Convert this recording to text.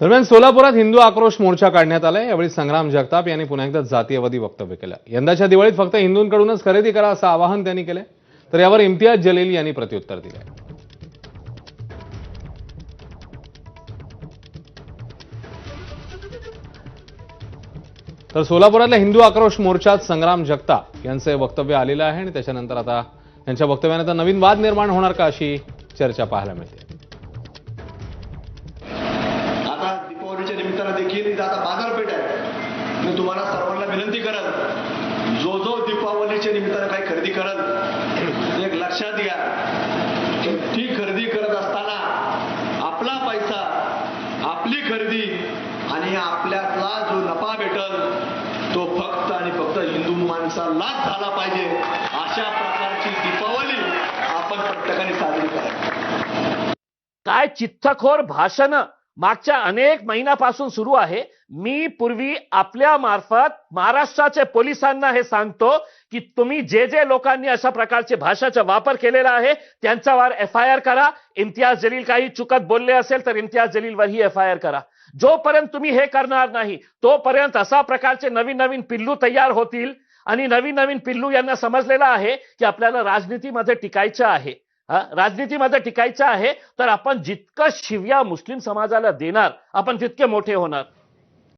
दरम्यान सोलापुरात हिंदू आक्रोश मोर्चा काढण्यात आलाय. यावेळी संग्राम जगताप यांनी पुन्हा एकदा जातीयवादी वक्तव्य केलं. यंदाच्या दिवाळीत फक्त हिंदूंकडूनच खरेदी करा असं आवाहन त्यांनी केलं तर यावर इम्तियाज जलील यांनी प्रत्युत्तर दिलं तर सोलापुरातल्या हिंदू आक्रोश मोर्चात संग्राम जगताप यांचं वक्तव्य आलेलं आहे आणि त्याच्यानंतर आता यांच्या वक्तव्यानंतर नवीन वाद निर्माण होणार का अशी चर्चा पाहायला मिळते. देखील आता बाजारपेठ आहे. मी तुम्हाला सर्वांना विनंती करत जो जो दीपावलीच्या निमित्तानं काही खरेदी करत एक लक्षात घ्या. ती खरेदी करत असताना आपला पैसा आपली खरेदी आणि आपल्यातला जो नफा भेटल तो फक्त आणि फक्त हिंदू माणसालाच झाला पाहिजे. अशा प्रकारची दीपावली आपण प्रत्येकाने साजरी करावी. काय चित्तखोर भाषण? मागच्या अनेक महिन्यापासून सुरू आहे. मी पूर्वी आपल्या मार्फत महाराष्ट्राचे पोलिसांना हे सांगतो की तुम्ही जे जे लोकांनी अशा प्रकारचे भाषाचा वापर केलेला आहे त्यांच्यावर एफ आय आर करा. इम्तियाज जलील काही चुकत बोलले असेल तर इम्तियाज जलीलवरही एफ आय आर करा. जोपर्यंत तुम्ही हे करणार नाही तोपर्यंत अशा प्रकारचे नवीन नवीन पिल्लू तयार होतील. आणि नवीन नवीन पिल्लू यांना समजलेलं आहे की आपल्याला राजनीतीमध्ये टिकायचं आहे. राजनीतीमध्ये टिकायचं आहे तर आपण जितकं शिव्या मुस्लिम समाजाला देणार आपण तितके मोठे होणार.